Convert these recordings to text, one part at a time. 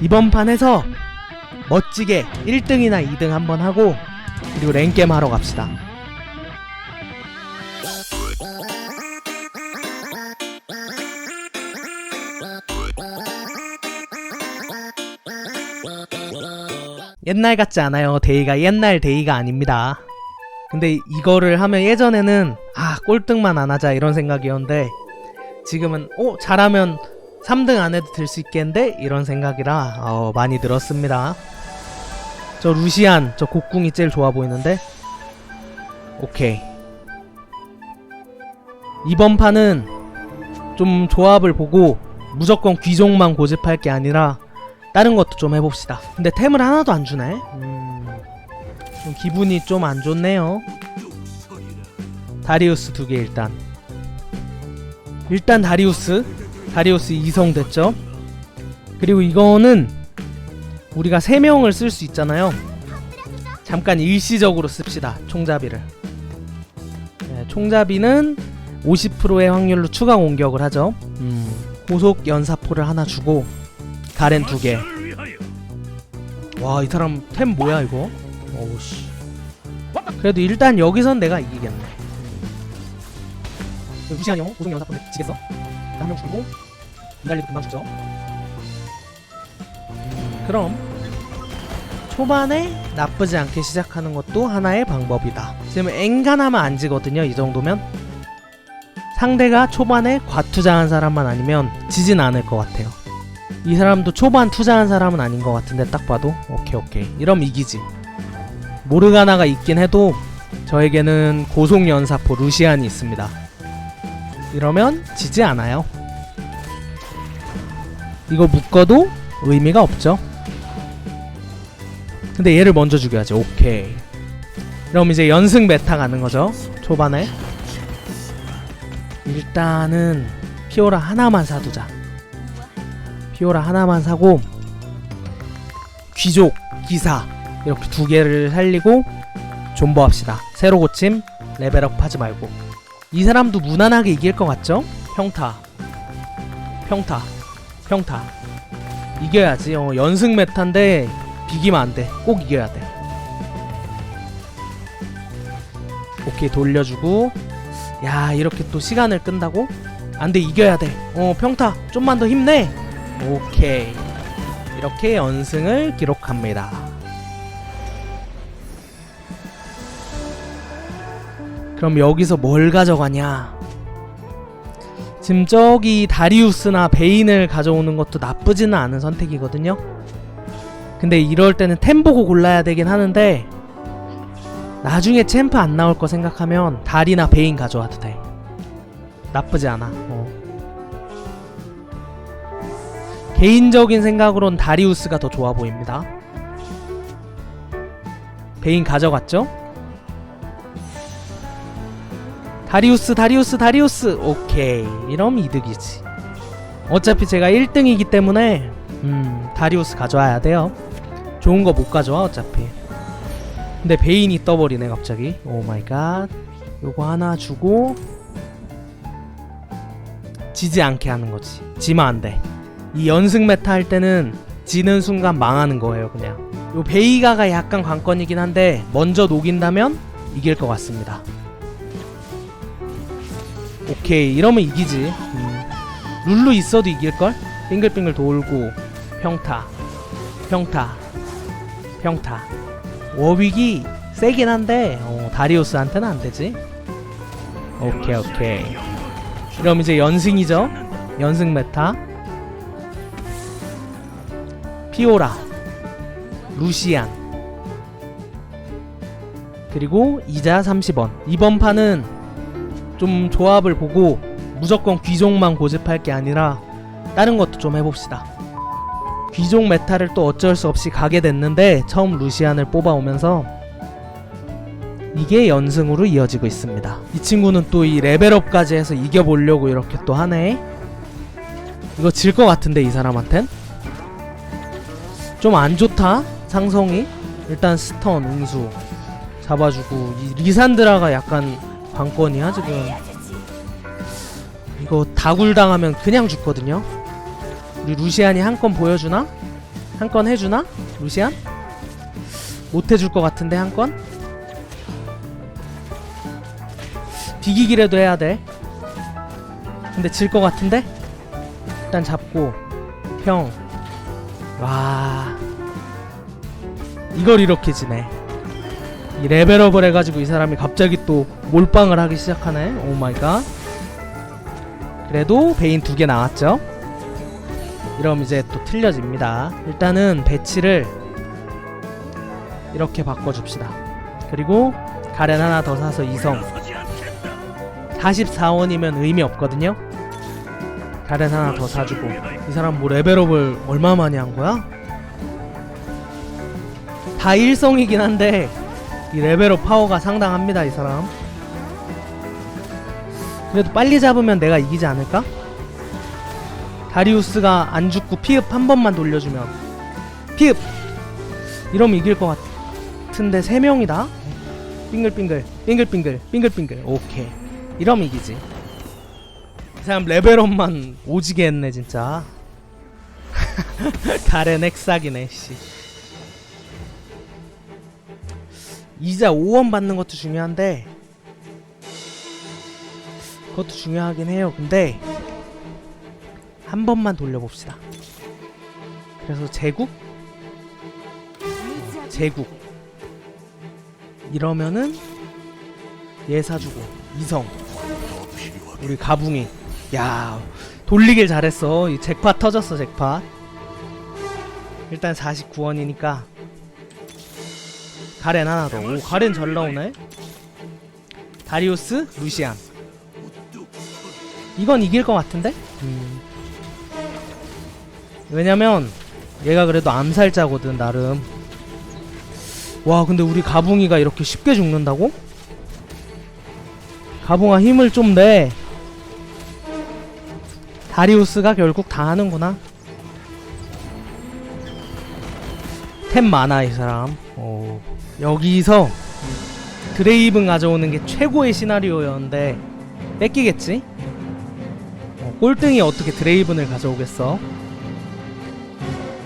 이번 판에서 멋지게 1등이나 2등 한번 하고 그리고 랭겜 하러 갑시다. 옛날 같지 않아요. 데이가 옛날 데이가 아닙니다. 근데 이거를 하면 예전에는 아 꼴등만 안 하자 이런 생각이었는데 지금은 어 잘하면 3등 안 해도 될수 있겠는데 이런 생각이라 어, 많이 들었습니다. 저 루시안 저 곡궁이 제일 좋아 보이는데 오케이 이번 판은 좀 조합을 보고 무조건 귀종만 고집할 게 아니라 다른 것도 좀 해봅시다. 근데 템을 하나도 안 주네. 음, 좀 기분이 좀 안 좋네요. 다리우스 두 개 일단. 일단 다리우스. 다리우스 이성 됐죠. 그리고 이거는 우리가 세 명을 쓸 수 있잖아요. 잠깐 일시적으로 씁시다. 총잡이를. 네, 총잡이는 50%의 확률로 추가 공격을 하죠. 음, 고속 연사포를 하나 주고 가렌 두 개. 와, 이 사람 템 뭐야 이거? 어우 씨. 그래도 일단 여기선 내가 이기겠네. 무시하냐? 고속 연사포 지겠어? 한명 죽이고 이달리도 금방 죽죠. 그럼 초반에 나쁘지 않게 시작하는 것도 하나의 방법이다. 지금 엔간하면 안 지거든요. 이 정도면 상대가 초반에 과투자한 사람만 아니면 지진 않을 것 같아요. 이 사람도 초반 투자한 사람은 아닌 것 같은데 딱 봐도 오케이 오케이 이럼 이기지. 모르가나가 있긴 해도 저에게는 고속 연사포 루시안이 있습니다. 이러면 지지 않아요. 이거 묶어도 의미가 없죠. 근데 얘를 먼저 죽여야지. 오케이. 그럼 이제 연승 메타 가는 거죠. 초반에. 일단은 피오라 하나만 사두자. 피오라 하나만 사고 귀족, 기사 이렇게 두 개를 살리고 존버합시다. 새로 고침 레벨업 하지 말고. 이 사람도 무난하게 이길 것 같죠? 평타. 평타. 평타. 이겨야지. 어, 연승 메타인데 비기면 안 돼. 꼭 이겨야 돼. 오케이 돌려주고 야 이렇게 또 시간을 끈다고? 안돼 이겨야 돼. 어 평타 좀만 더 힘내. 오케이 이렇게 연승을 기록합니다. 그럼 여기서 뭘 가져가냐? 지금 저기 다리우스나 베인을 가져오는 것도 나쁘지는 않은 선택이거든요. 근데 이럴 때는 템 보고 골라야 되긴 하는데 나중에 챔프 안 나올 거 생각하면 다리나 베인 가져와도 돼. 나쁘지 않아. 어. 개인적인 생각으론 다리우스가 더 좋아 보입니다. 베인 가져갔죠? 다리우스 다리우스 다리우스. 오케이. 이러면 이득이지. 어차피 제가 1등이기 때문에 음 다리우스 가져와야 돼요. 좋은 거 못 가져와 어차피. 근데 베인이 떠버리네 갑자기. 오 마이 갓. 요거 하나 주고 지지 않게 하는 거지. 지면 안돼 이 연승 메타 할 때는 지는 순간 망하는 거예요 그냥. 요 베이가가 약간 관건이긴 한데 먼저 녹인다면 이길 것 같습니다 오케이 이러면 이기지. 음. 룰루 있어도 이길걸? 빙글빙글 돌고 평타 평타 평타. 워윅이 세긴 한데 어, 다리우스한테는 안되지. 오케이 오케이. 그럼 이제 연승이죠? 연승 메타. 피오라 루시안. 그리고 이자 30원. 이번 판은 좀 조합을 보고 무조건 귀종만 고집할 게 아니라 다른 것도 좀 해봅시다. 귀종 메타를 또 어쩔 수 없이 가게 됐는데 처음 루시안을 뽑아오면서 이게 연승으로 이어지고 있습니다. 이 친구는 또 이 레벨업까지 해서 이겨보려고 이렇게 또 하네. 이거 질 것 같은데 이 사람한텐? 좀 안 좋다 상성이. 일단 스턴 웅수 잡아주고 이 리산드라가 약간 관건이야 지금 이거 다굴 당하면 그냥 죽거든요 우리 루시안이 한 건 보여주나? 한 건 해주나? 루시안? 못 해줄 것 같은데 한 건? 비기기라도 해야 돼. 근데 질 것 같은데? 일단 잡고 평. 와. 이걸 이렇게 지네. 이 레벨업을 해가지고 이 사람이 갑자기 또 몰빵을 하기 시작하네. 오 마이 갓. 그래도 베인 두 개 나왔죠. 이러면 이제 또 틀려집니다. 일단은 배치를 이렇게 바꿔줍시다. 그리고 가렌 하나 더 사서 이성 44원이면 의미 없거든요. 가렌 하나 더 사주고 이 사람 뭐 레벨업을 얼마 만에 한 거야? 다 일성이긴 한데 이 레벨업 파워가 상당합니다 이 사람. 그래도 빨리 잡으면 내가 이기지 않을까? 다리우스가 안 죽고 피읍 한 번만 돌려주면. 피읍! 이러면 이길 것 같은데 세 명이다? 빙글빙글 빙글빙글 빙글빙글. 오케이. 이러면 이기지. 이 사람 레벨업만 오지게 했네 진짜. 가렌 핵사기네 씨 이자 5원 받는 것도 중요한데 그것도 중요하긴 해요 근데 한 번만 돌려봅시다. 그래서 제국? 제국. 이러면은 얘 사주고 이성. 우리 가붕이. 야 돌리길 잘했어. 이 잭팟 터졌어 잭팟. 일단 49원이니까 가렌 하나 더. 오 가렌 잘 나오네. 다리우스 루시안. 이건 이길 것 같은데? 음. 왜냐면 얘가 그래도 암살자거든 나름 와 근데 우리 가붕이가 이렇게 쉽게 죽는다고? 가붕아 힘을 좀 내 다리우스가 결국 다 하는구나 템 많아 이 사람 오. 여기서 드레이븐 가져오는 게 최고의 시나리오였는데 뺏기겠지? 어, 꼴등이 어떻게 드레이븐을 가져오겠어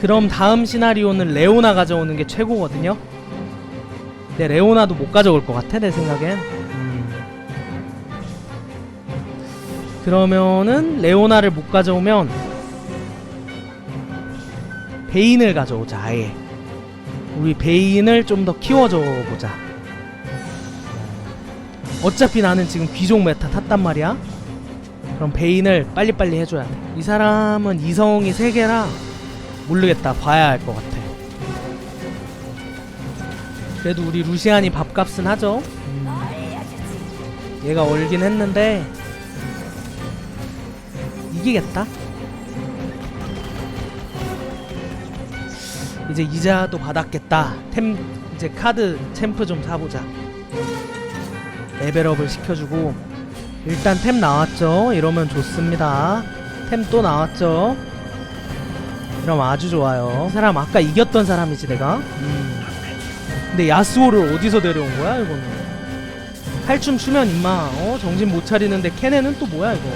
그럼 다음 시나리오는 레오나 가져오는 게 최고거든요. 근데 레오나도 못 가져올 것 같아 내 생각엔. 음. 그러면은 레오나를 못 가져오면 베인을 가져오자 아예. 우리 베인을 좀 더 키워줘 보자. 어차피 나는 지금 귀족 메타 탔단 말이야. 그럼 베인을 빨리빨리 해줘야 돼. 이 사람은 이성이 3개라 모르겠다. 봐야 할 것 같아. 그래도 우리 루시안이 밥값은 하죠. 음. 얘가 얼긴 했는데 이기겠다. 이제 이자도 받았겠다. 템 이제 카드 챔프 좀 사보자. 레벨업을 시켜주고 일단 템 나왔죠. 이러면 좋습니다. 템 또 나왔죠. 그럼 아주 좋아요. 이 사람 아까 이겼던 사람이지 내가. 음. 근데 야스오를 어디서 데려온 거야 이거는? 할춤 추면 임마 어 정신 못 차리는데 케네는 또 뭐야 이거?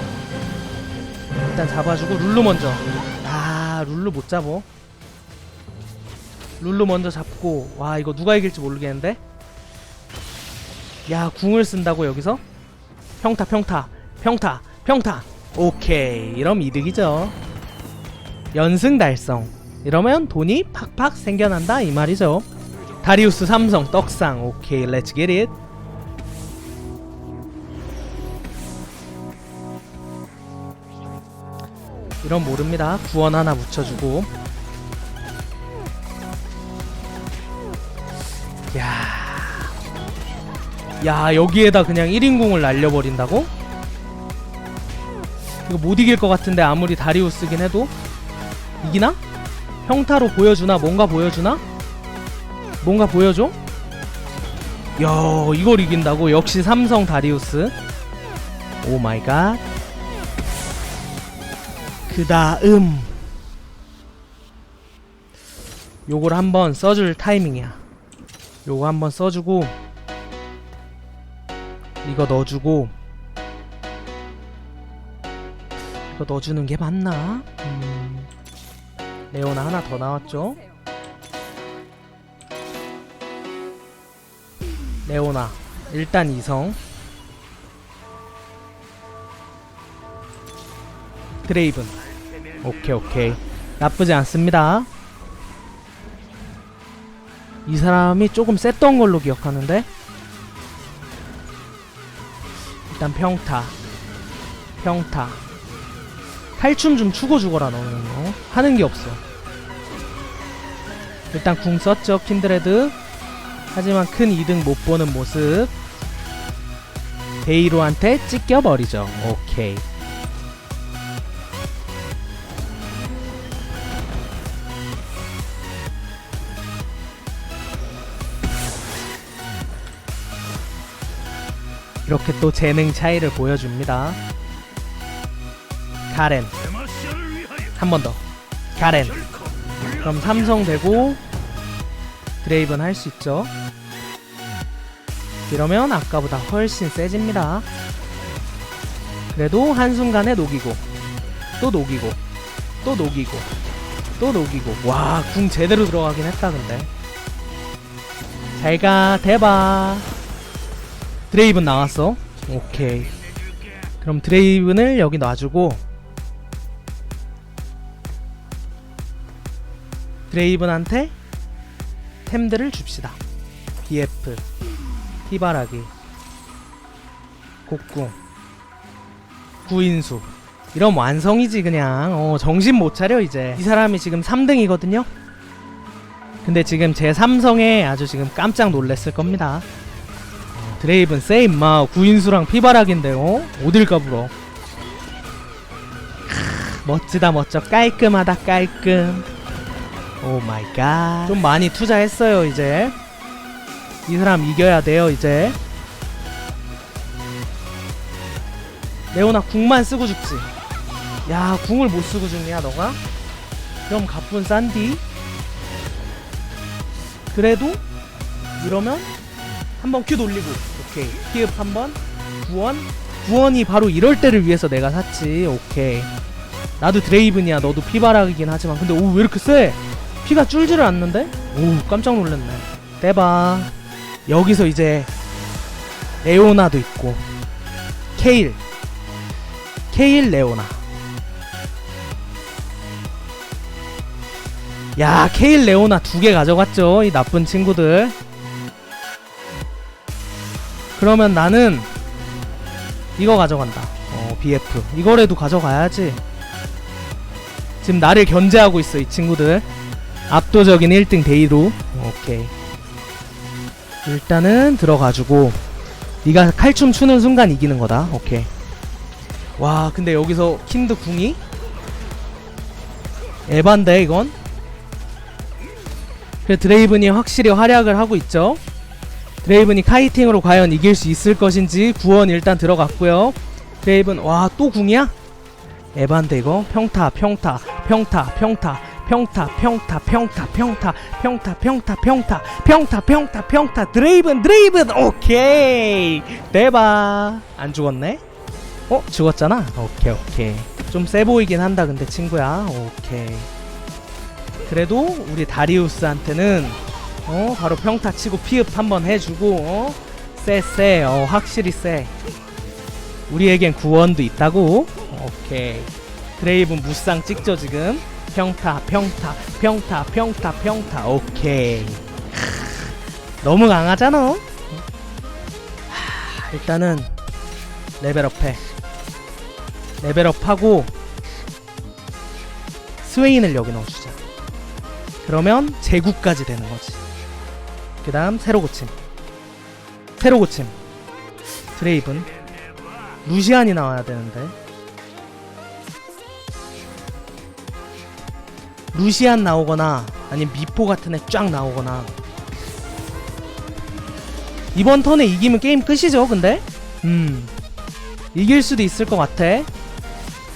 일단 잡아주고 룰루 먼저. 아 룰루 못 잡어. 룰루 먼저 잡고 와 이거 누가 이길지 모르겠는데. 야 궁을 쓴다고 여기서? 평타 평타 평타 평타. 오케이 이럼 이득이죠. 연승 달성. 이러면 돈이 팍팍 생겨난다 이 말이죠. 다리우스 삼성 떡상. 오케이, 렛츠 겟 잇. 이런 모릅니다. 구원 하나 붙여주고. 야, 여기에다 그냥 1인궁을 날려버린다고? 이거 못 이길 것 같은데 아무리 다리우스긴 해도 이기나? 평타로 보여주나? 뭔가 보여주나? 뭔가 보여줘? 야 이걸 이긴다고? 역시 삼성 다리우스 오 마이 갓. 그 다음 요걸 한번 써줄 타이밍이야 요거 한번 써주고 이거 넣어주고 이거 넣어주는 게 맞나? 음, 레오나 하나 더 나왔죠? 레오나 일단 이성. 드레이븐. 오케이 오케이. 나쁘지 않습니다. 이 사람이 조금 셌던 걸로 기억하는데? 일단 평타. 평타. 탈춤 좀 추고 죽어라 너는. 어? 하는 게 없어. 일단 궁 썼죠 킨드레드. 하지만 큰 이득 못 보는 모습. 데이로한테 찢겨버리죠. 오케이 이렇게 또 재능 차이를 보여줍니다. 가렌. 한 번 더. 가렌. 그럼 삼성 되고 드레이븐 할 수 있죠. 이러면 아까보다 훨씬 세집니다. 그래도 한순간에 녹이고 또 녹이고 또 녹이고 또 녹이고. 와 궁 제대로 들어가긴 했다 근데. 잘가 대박 드레이븐 나왔어. 오케이. 그럼 드레이븐을 여기 놔주고 드레이븐한테 템들을 줍시다. BF 피바라기 곡궁 구인수. 이런 완성이지 그냥. 어, 정신 못 차려 이제. 이 사람이 지금 3등이거든요? 근데 지금 제 삼성에 아주 지금 깜짝 놀랐을 겁니다. 어, 드레이븐 세 임마 구인수랑 피바라기인데 어? 어딜 까불어 크, 멋지다 멋져. 깔끔하다 깔끔. 오 마이 갓좀 많이 투자했어요 이제. 이 사람 이겨야 돼요 이제. 레오나 궁만 쓰고 죽지. 야 궁을 못 쓰고 죽냐 너가? 그럼 가뿐 싼디? 그래도 이러면 한번 큐 돌리고 오케이. 피읍 한번. 구원. 구원이 바로 이럴 때를 위해서 내가 샀지. 오케이. 나도 드레이븐이야. 너도 피바라기긴 하지만. 근데 오 왜 이렇게 세? 피가 줄지를 않는데? 오 깜짝 놀랐네. 대박. 여기서 이제 레오나도 있고. 케일. 케일 레오나. 야 케일 레오나 두 개 가져갔죠 이 나쁜 친구들 그러면 나는 이거 가져간다. 어 BF 이거라도 가져가야지. 지금 나를 견제하고 있어 이 친구들. 압도적인 1등 데이로. 오케이. 일단은 들어가지고 네가 칼춤 추는 순간 이기는 거다. 오케이. 와 근데 여기서 킨드 궁이? 에반데 이건? 그래 드레이븐이 확실히 활약을 하고 있죠 드레이븐이 카이팅으로 과연 이길 수 있을 것인지 구원 일단 들어갔고요 드레이븐 와 또 궁이야? 에반데 이거 평타 평타 평타 평타 평타 평타 평타 평타 평타 평타 평타 평타 평타 평타 드레이븐 드레이븐 오케이 대박 안 죽었네 어 죽었잖아 오케이 오케이 좀 세 보이긴 한다 근데 친구야 오케이 그래도 우리 다리우스한테는 어 바로 평타 치고 피읍 한번 해주고 어? 쎄쎄 어 확실히 쎄. 우리에겐 구원도 있다고? 오케이. 드레이븐 무쌍 찍죠 지금? 평타 평타 평타 평타 평타. 오케이. 크, 너무 강하잖아. 하, 일단은 레벨업해. 레벨업하고 스웨인을 여기 넣어주자. 그러면 제구까지 되는 거지 그 다음 새로 고침. 새로 고침. 드레이븐. 루시안이 나와야 되는데. 루시안 나오거나 아니면 미포 같은 애 쫙 나오거나. 이번 턴에 이기면 게임 끝이죠 근데? 음. 이길 수도 있을 것 같아.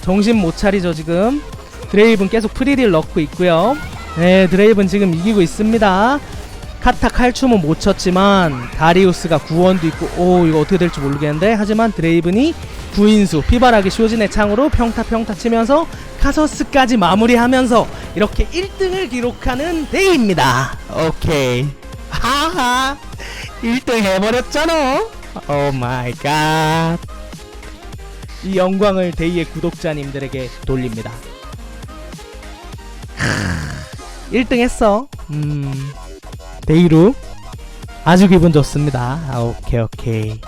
정신 못 차리죠 지금. 드레이븐 계속 프리딜 넣고 있고요. 네 드레이븐 지금 이기고 있습니다 카타 칼춤은 못 쳤지만 다리우스가 구원도 있고 오 이거 어떻게 될지 모르겠는데 하지만 드레이븐이 구인수 피바라기 쇼진의 창으로 평타 평타 치면서 카서스까지 마무리하면서 이렇게 1등을 기록하는 데이입니다 오케이 하하 1등 해버렸잖아. 오 마이 갓. 이 영광을 데이의 구독자님들에게 돌립니다. 1등 했어. 음. 데이루 아주 기분 좋습니다. 아, 오케이 오케이.